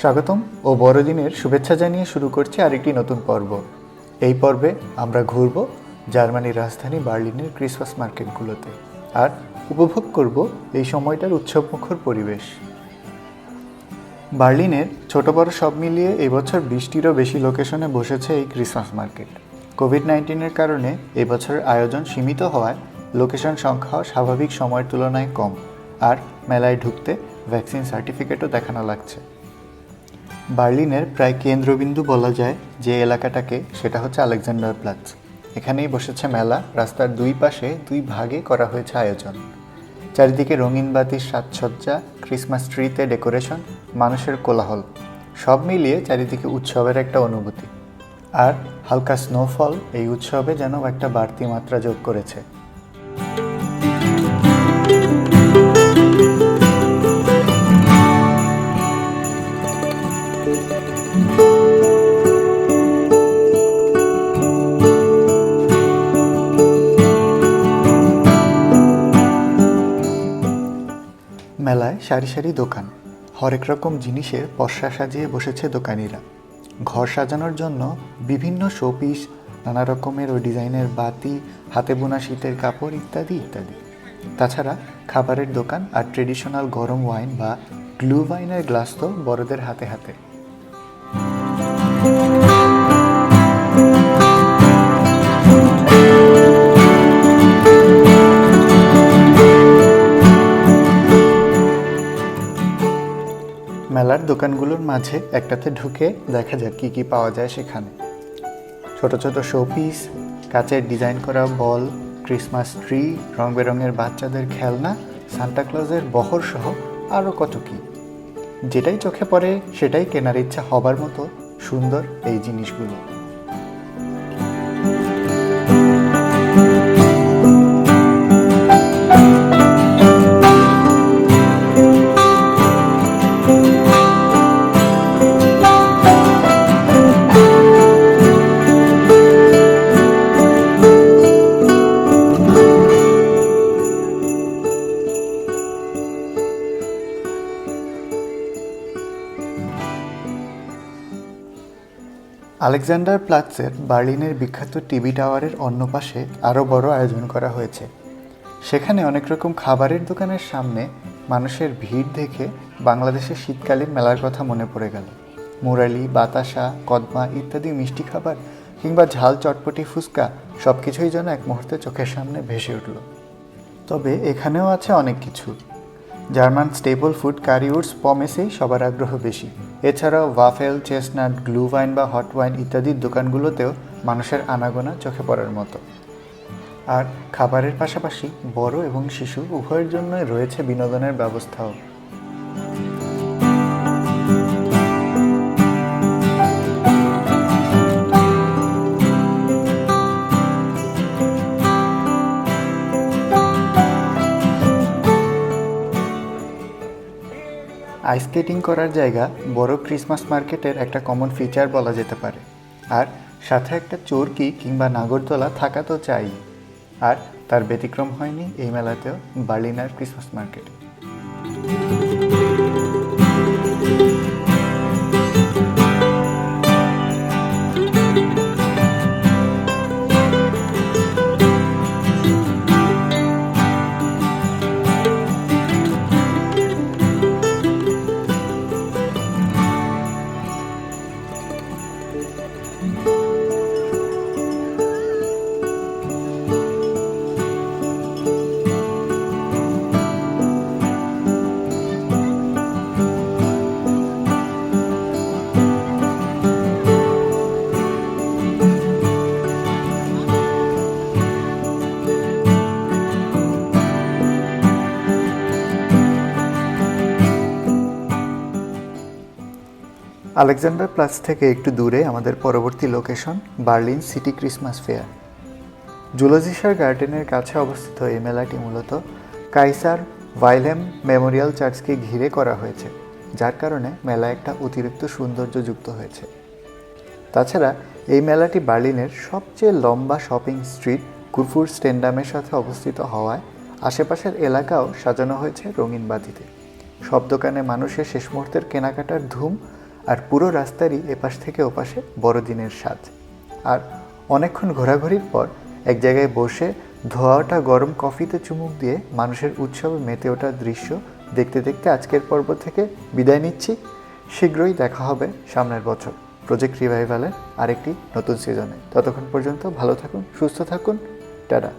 স্বাগতম ও বড়দিনের শুভেচ্ছা জানিয়ে শুরু করছি আরেকটি নতুন পর্ব। এই পর্বে আমরা ঘুরব জার্মানির রাজধানী বার্লিনের ক্রিসমাস মার্কেটগুলোতে আর উপভোগ করব এই সময়টার উৎসবমুখর পরিবেশ। বার্লিনের ছোট বড় সব মিলিয়ে এবছর বিশটিরও বেশি লোকেশনে বসেছে এই ক্রিসমাস মার্কেট। কোভিড নাইন্টিনের কারণে এবছরের আয়োজন সীমিত হওয়ায় লোকেশন সংখ্যাও স্বাভাবিক সময়ের তুলনায় কম, আর মেলায় ঢুকতে ভ্যাকসিন সার্টিফিকেটও দেখানো লাগছে। বার্লিনের প্রায় কেন্দ্রবিন্দু বলা যায় যে এলাকাটাকে, সেটা হচ্ছে আলেকজান্ডার প্লাচ। এখানেই বসেছে মেলা, রাস্তার দুই পাশে দুই ভাগে করা হয়েছে আয়োজন। চারিদিকে রঙিন বাতির সাজসজ্জা, ক্রিসমাস ট্রিতে ডেকোরেশন, মানুষের কোলাহল, সব মিলিয়ে চারিদিকে উৎসবের একটা অনুভূতি। আর হালকা স্নোফল এই উৎসবে যেন একটা বাড়তি মাত্রা যোগ করেছে। সারি সারি দোকান। হরেক রকম জিনিসের পশা সাজিয়ে বসেছে দোকানিরা। ঘর সাজানোর জন্য বিভিন্ন শোপিস, নানা রকমের ও ডিজাইনের বাতি, হাতে বোনা শীতের কাপড় ইত্যাদি ইত্যাদি। তাছাড়া খাবারের দোকান আর ট্রেডিশনাল গরম ওয়াইন বা গ্লু ওয়াইনের গ্লাস তো বড়দের হাতে হাতে। মেলার দোকানগুলোর মাঝে একটাতে ঢুকে দেখা যাক কী কী পাওয়া যায় সেখানে। ছোট ছোট শোপিস কাচের ডিজাইন করা বল ক্রিসমাস ট্রি রং বেরঙের বাচ্চাদের খেলনা সান্টাক্লজের বহর সহ আরও কত কী। যেটাই চোখে পড়ে, সেটাই কেনার ইচ্ছা হবার মতো সুন্দর এই জিনিসগুলো। আলেকজান্ডার প্লাৎসের বার্লিনের বিখ্যাত টিভি টাওয়ারের অন্য পাশে আরও বড় আয়োজন করা হয়েছে। সেখানে অনেক রকম খাবারের দোকানের সামনে মানুষের ভিড় দেখে বাংলাদেশের শীতকালীন মেলার কথা মনে পড়ে গেল। মুরালি, বাতাসা, কদমা ইত্যাদি মিষ্টি খাবার কিংবা ঝাল চটপটি ফুচকা সব কিছুই যেন এক মুহূর্তে চোখের সামনে ভেসে উঠল। তবে এখানেও আছে অনেক কিছু। জার্মান স্টেপল ফুড কারিউডস পমেসেই সবার আগ্রহ বেশি। এছাড়াও ওয়াফেল চেস্টনাট গ্লু ওয়াইন বা হট ওয়াইন ইত্যাদির দোকানগুলোতেও মানুষের আনাগোনা চোখে পড়ার মতো। আর খাবারের পাশাপাশি বড় এবং শিশু উভয়ের জন্যই রয়েছে বিনোদনের ব্যবস্থাও। আইস স্কেটিং করার জায়গা বড় ক্রিসমাস মার্কেটের একটা কমন ফিচার বলা যেতে পারে। আর সাথে একটা চোরকি কিংবা নাগরদোলা থাকা তো চাই। আর তার ব্যতিক্রম হয়নি এই মেলাতেও বার্লিনার ক্রিসমাস মার্কেটে। আলেকজান্ডার প্লাস থেকে একটু দূরে আমাদের পরবর্তী location Berlin city Christmas fair. Zoologischer গার্ডেনের কাছে অবস্থিত এই মেলাটি মূলত কাইসার ভাইলেম মেমোরিয়াল চার্চকে ঘিরে করা হয়েছে, যার কারণে মেলা একটা অতিরিক্ত সৌন্দর্য যুক্ত হয়েছে। তাছাড়া এই মেলাটি বার্লিনের সবচেয়ে লম্বা শপিং স্ট্রিট কুরফুর স্টেন্ডামের সাথে অবস্থিত হওয়ায় আশেপাশের এলাকাও সাজানো হয়েছে রঙিন বাতিতে। সব দোকানে মানুষের শেষ মুহূর্তের কেনাকাটার ধুম আর পুরো রাস্তারই এপাশ থেকে ওপাশে বড়দিনের স্বাদ আর অনেকক্ষণ ঘোরাঘুরির পর এক জায়গায় বসে ধোয়াটা গরম কফিতে চুমুক দিয়ে মানুষের উৎসবে মেতে ওঠার দৃশ্য দেখতে দেখতে আজকের পর্ব থেকে বিদায় নিচ্ছি। শীঘ্রই দেখা হবে সামনের বছর প্রজেক্ট রিভাইভালের আরেকটি নতুন সিজনে ততক্ষণ পর্যন্ত ভালো থাকুন, সুস্থ থাকুন। টাটা।